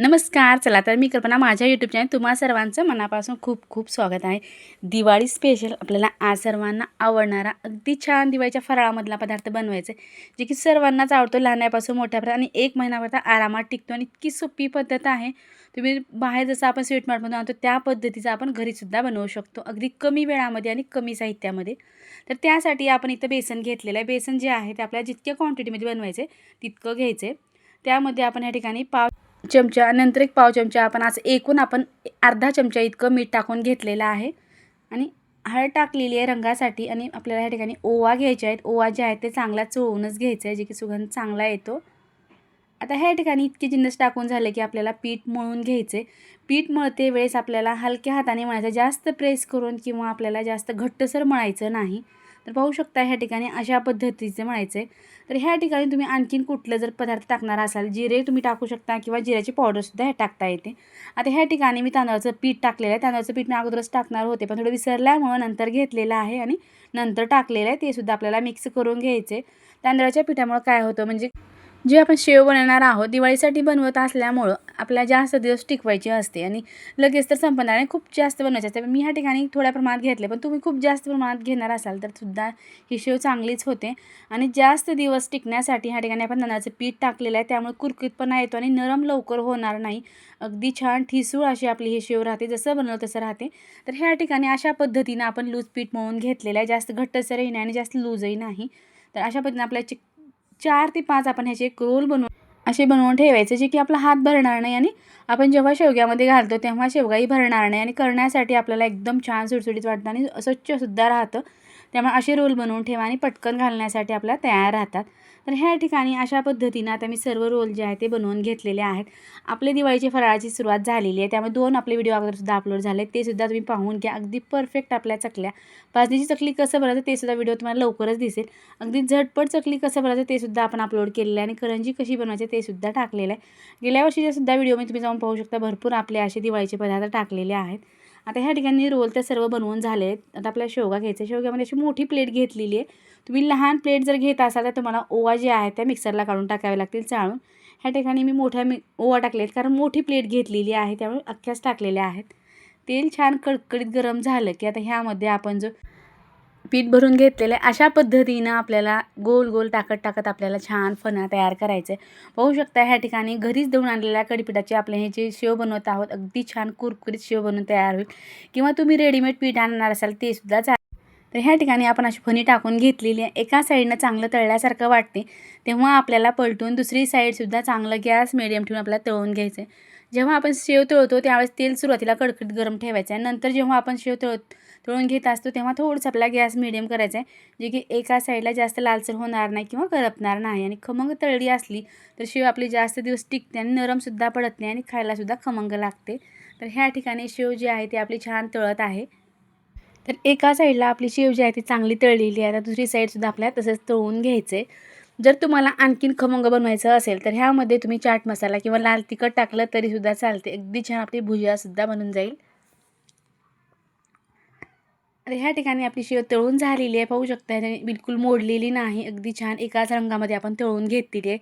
नमस्कार चला तर मी कल्पना माझ्या यूट्यूब चॅनल तुम्हा सर्वांचं मनापासून खूप खूप स्वागत आहे. दिवाळी स्पेशल आपल्याला आज सर्वांना आवडणारा अगदी छान दिवाळीच्या फराळामधला पदार्थ बनवायचा आहे जे की सर्वांनाच आवडतो लहानापासून मोठ्यापर्यंत आणि एक महिनाभर आरामात टिकतो आणि इतकी सोपी पद्धत आहे. तुम्ही बाहेर जसं आपण स्वीट मार्टमधून आणतो त्या पद्धतीचं आपण घरीसुद्धा बनवू शकतो अगदी कमी वेळामध्ये आणि कमी साहित्यामध्ये. तर त्यासाठी आपण इथं बेसन घेतलेलं आहे. बेसन जे आहे ते आपल्याला जितक्या क्वांटिटीमध्ये बनवायचे तितकं घ्यायचं आहे त्यामध्ये आपण या ठिकाणी पाव चमचा नंतर एक पाव चमचा आपण असं एकूण आपण अर्धा चमचा इतकं मीठ टाकून घेतलेलं आहे. आणि हळद टाकलेली आहे रंगासाठी आणि आपल्याला ह्या ठिकाणी ओवा घ्यायचे आहेत. ओवा जे आहे ते चांगला चोळूनच घ्यायचं आहे जे की सुगंध चांगला येतो. आता ह्या ठिकाणी इतके जिन्नस टाकून झाले की आपल्याला पीठ मळून घ्यायचे पीठ मळते वेळेस आपल्याला हलक्या हाताने मळायचं. जास्त प्रेस करून किंवा आपल्याला जास्त घट्टसर मळायचं नाही. तर पाहू शकता ह्या ठिकाणी अशा पद्धतीचे म्हणायचं. आहे तर ह्या ठिकाणी तुम्ही आणखीन कुठलं जर पदार्थ टाकणार असाल जिरे तुम्ही टाकू शकता किंवा जिऱ्याची पावडरसुद्धा हे टाकता येते. आता ह्या ठिकाणी मी तांदळाचं पीठ टाकलेलं आहे. तांदळाचं पीठ मी अगोदरच टाकणार होते पण थोडं विसरल्यामुळं नंतर घेतलेलं आहे आणि नंतर टाकलेलं आहे. ते सुद्धा आपल्याला मिक्स करून घ्यायचे. तांदळाच्या पिठामुळं काय होतं म्हणजे जे आपण शेव बनवणार आहोत दिवाळीसाठी बनवत असल्यामुळं आपल्याला जास्त दिवस टिकवायची असते आणि लगेच तर संपणार नाही. खूप जास्त बनवायचे असते. मी ह्या ठिकाणी थोड्या प्रमाणात घेतले पण तुम्ही खूप जास्त प्रमाणात घेणार असाल तर सुद्धा ही शेव चांगलीच होते. आणि जास्त दिवस टिकण्यासाठी ह्या ठिकाणी आपण तांदळाचं पीठ टाकलेलं आहे. त्यामुळे कुरकुरीतपणा येतो आणि नरम लवकर होणार नाही. अगदी छान ठिसूळ अशी आपली ही शेव राहते. जसं बनवलं तसं राहते. तर ह्या ठिकाणी अशा पद्धतीनं आपण लूज पीठ मळून घेतलेलं आहे. जास्त घट्टसरही नाही आणि जास्त लूजही नाही. तर अशा पद्धतीने आपल्या चिक चार ते पाच आपण ह्याचे एक रोल बनवून असे बनवून ठेवायचे जे की आपला हात भरणार नाही आणि आपण जेव्हा शेवग्यामध्ये घालतो तेव्हा शेवगाही भरणार नाही आणि करण्यासाठी आपल्याला एकदम छान सुटसुटीत वाटतं आणि स्वच्छसुद्धा राहतं. त्यामुळे असे रोल बनवून ठेवा आणि पटकन घालण्यासाठी आपल्या तयार राहतात. तर ह्या ठिकाणी अशा पद्धतीनं आता मी सर्व रोल जे आहे ते बनवून घेतलेले आहेत. आपले दिवाळीची फराळाची सुरुवात झालेली आहे. त्यामुळे दोन आपले व्हिडिओ अगोदरसुद्धा अपलोड झाले ते सुद्धा तुम्ही पाहून घ्या. अगदी परफेक्ट आपल्या चकल्या. पाचनीची चकली कसं भरायचं ते सुद्धा व्हिडिओ तुम्हाला लवकरच दिसेल. अगदी झटपट चकली कसं भरायचं ते सुद्धा आपण अपलोड केलेलं आहे आणि करंजी कशी बनवायची ते सुद्धा टाकलेलं आहे. गेल्या वर्षीच्या सुद्धा व्हिडिओ मी तुम्ही जाऊन पाहू शकता. भरपूर आपले असे दिवाळीचे पदार्थ टाकलेले आहेत. आता ह्या ठिकाणी रोल त्या सर्व बनवून झाले आहेत आता आपल्याला शेवगा घ्यायचा शेवग्यामध्ये अशी मोठी प्लेट घेतलेली आहे. तुम्ही लहान प्लेट जर घेत असाल तर तुम्हाला ओवा जे आहे त्या मिक्सरला काढून टाकाव्या लागतील चाळून. ह्या ठिकाणी मी मोठ्या मी ओवा टाकले आहेत कारण मोठी प्लेट घेतलेली आहे. त्यामुळे अख्ख्याच टाकलेल्या आहेत. तेल छान कडकडीत गरम झालं की आता ह्यामध्ये आपण जो पीठ भरून घेतलेलं आहे. अशा पद्धतीनं आपल्याला गोल गोल टाकत टाकत आपल्याला छान फणा तयार करायचं आहे पाहू शकता ह्या ठिकाणी घरीच देऊन आणलेल्या कडीपिठाचे आपले हे जे शेव बनवत आहोत अगदी छान कुरकुरीत शेव बनवून तयार होईल. किंवा तुम्ही रेडीमेड पीठ आणणार असाल ते सुद्धा चा तर ह्या ठिकाणी आपण अशी फणी टाकून घेतलेली आहे. एका साईडनं चांगलं तळल्यासारखं वाटते. तेव्हा आपल्याला पलटून दुसरी साईडसुद्धा चांगलं गॅस मिडियम ठेवून आपल्याला तळून घ्यायचं आहे जेव्हा आपण शेव तळतो त्यावेळेस तेल सुरुवातीला कडकडीत गरम ठेवायचं आहे. नंतर जेव्हा आपण शेव तळतो तळून घेत असतो तेव्हा थोडंसं आपला गॅस मिडियम करायचा आहे. जे की एका साईडला जास्त लालसर होणार नाही किंवा करपणार नाही. आणि खमंग तळली असली तर शेव आपली जास्त दिवस टिकते आणि नरमसुद्धा पडत नाही आणि खायलासुद्धा खमंग लागते. तर ह्या ठिकाणी शेव जी आहे ती आपली छान तळत आहे. तर एका साईडला आपली शेव जी आहे ती चांगली तळलेली आहे. तर दुसरी साईडसुद्धा आपल्याला तसंच तळून घ्यायचं आहे. जर तुम्हाला आणखीन खमंग बनवायचं असेल तर ह्यामध्ये तुम्ही चाट मसाला किंवा लाल तिखट टाकलं तरीसुद्धा चालते. अगदी छान आपली भुजियासुद्धा बनून जाईल. तर ह्या ठिकाणी आपली शेव तळून झालेली आहे. पाहू शकता बिलकुल मोडलेली नाही. अगदी छान एकाच रंगामध्ये आपण तळून घेतलेली आहे.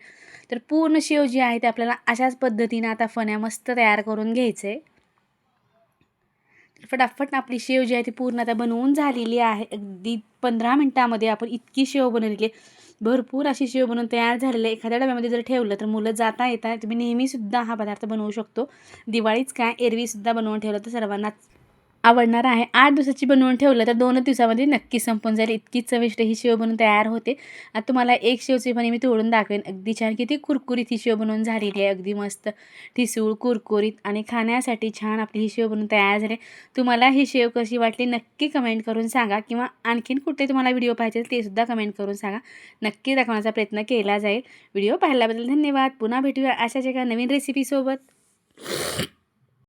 तर पूर्ण शेव जी आहे ते आपल्याला अशाच पद्धतीनं आता फण्या मस्त तयार करून घ्यायचं. आहे फटाफट आपली शेव जी आहे ती पूर्ण आता बनवून झालेली आहे. अगदी पंधरा मिनटामध्ये आपण इतकी शेव बनवलेली आहे. भरपूर अशी शेव बनवून तयार झालेली आहे. एखाद्या डब्यामध्ये जर ठेवलं तर मुलं जाता येता. तुम्ही नेहमीसुद्धा हा पदार्थ बनवू शकतो. दिवाळीच काय एरवीसुद्धा बनवून ठेवलं तर सर्वांनाच आवडणार आहे. आठ दिवसाची बनवून ठेवलं तर दोनच दिवसामध्ये नक्की संपून जाईल. इतकी चविष्ट ही शेव बनवून तयार होते. आता तुम्हाला एक शेवची पण मी तोडून दाखवेन. अगदी छान किती कुरकुरीत ही शेव बनवून झालेली आहे. अगदी मस्त. ठिसूळ कुरकुरीत आणि खाण्यासाठी छान आपली ही शेव बनवून तयार झाली. तुम्हाला ही शेव कशी वाटली नक्की कमेंट करून सांगा किंवा आणखीन कुठे तुम्हाला व्हिडिओ पाहिजे ते सुद्धा कमेंट करून सांगा. नक्की दाखवण्याचा प्रयत्न केला जाईल. व्हिडिओ पाहिल्याबद्दल धन्यवाद. पुन्हा भेटूया अशाच एका नवीन रेसिपीसोबत